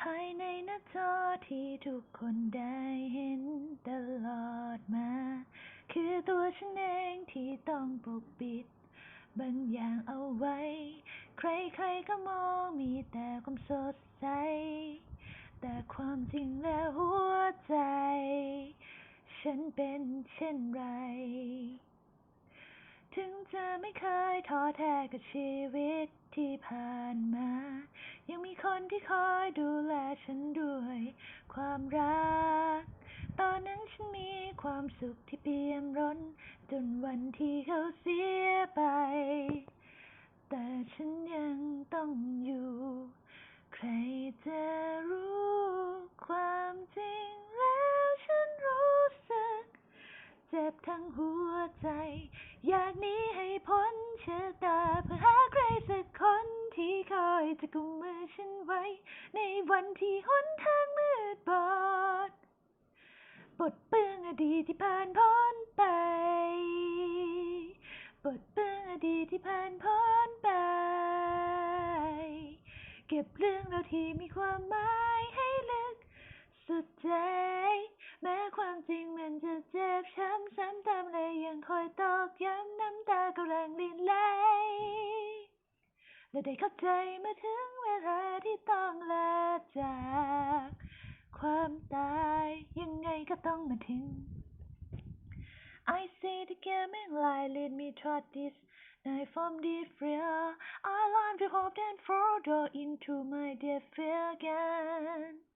ภายในหน้าจอที่ทุกคนได้เห็นตลอดมา คือตัวฉันเองที่ต้องปกปิด บางอย่างเอาไว้ ใครๆก็มองมีแต่ความสดใส แต่ความจริงแล้วหัวใจ ฉันเป็นเช่นไร ถึงจะไม่เคยท้อแท้กับชีวิตที่ผ่านมา ยังมีคนที่คอยดูแลฉันด้วยความรัก ตอนนั้นฉันมีความสุขที่เปี่ยมร้น จนวันที่เขาเสียไป ใจ อยากหนีให้พ้นชะตาเพื่อหาใครสักคนที่คอยจะกุมมือฉันไว้ ในวันที่หนทางมืดบอดปลดเปลื้องอดีตที่ผ่านพ้นไปปลดเปลื้องอดีตที่ผ่านพ้นไป เก็บเรื่องราวที่มีความหมายให้ลึกสุดใจ แม้ความจริงมันจะเจ็บช้ำซ้ำติมเลยยังคอยตอกย้ำน้ำตากำลังรินไหลและได้เข้าใจมื่อถึงเวลาที่ต้องลาจาก ความตายยังไงก็ต้องมาถึง I see the gaming light lead me toward this night from deep fear I long to hope and follow into my dear fear again จงฟังให้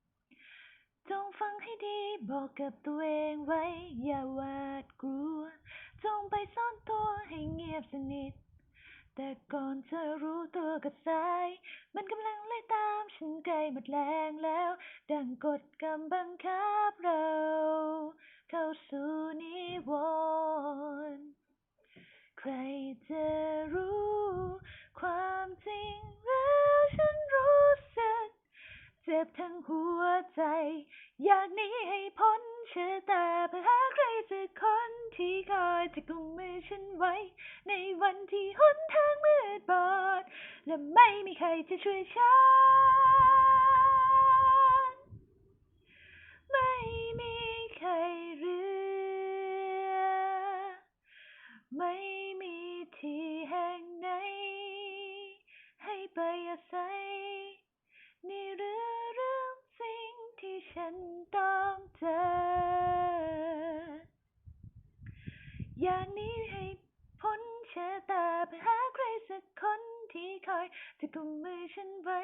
ดีบอกกับตัวเองไว้ อย่าหวาดกลัว จงไปซ่อนตัวให้เงียบสนิท แต่ก่อนจะรู้ตัวก็สาย มันกำลังไล่ตามฉันไกลหมดแรงแล้ว ดังกฎกรรมบังคับเรา เข้าสู่นิวรณ์ใครจะ ใจ อยากหนีให้พ้นชะตาเพื่อหาใครสักคนที่คอยจะกุมมือฉันไว้ ในวันที่หนทางมืดบอด และไม่มีใครจะช่วยฉัน ต้องเจออย่างนี้ให้พ้นชะตาไปหาใครสักคนที่คอยจะกุมมือฉันไว้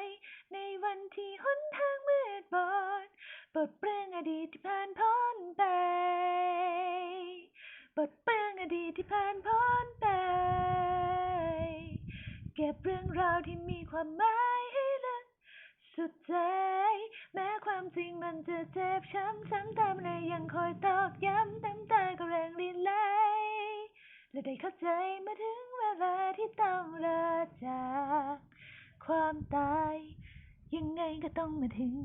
ในวันที่หนทางมืดบอดปลดเปลื้องอดีตที่ผ่านพ้นไปปลดเปลื้องอดีตที่ผ่านพ้นไป เก็บเรื่องราวที่มีความหมายให้ลึกสุดใจ จริงมันจะเจ็บช้ำซ้ำเติมเลยยังคอยตอกย้ำน้ำตาก็แรงรินไหลและได้เข้าใจมาถึงเวลาที่ต้องลาจาก ความตาย ยังไงก็ต้องมาถึง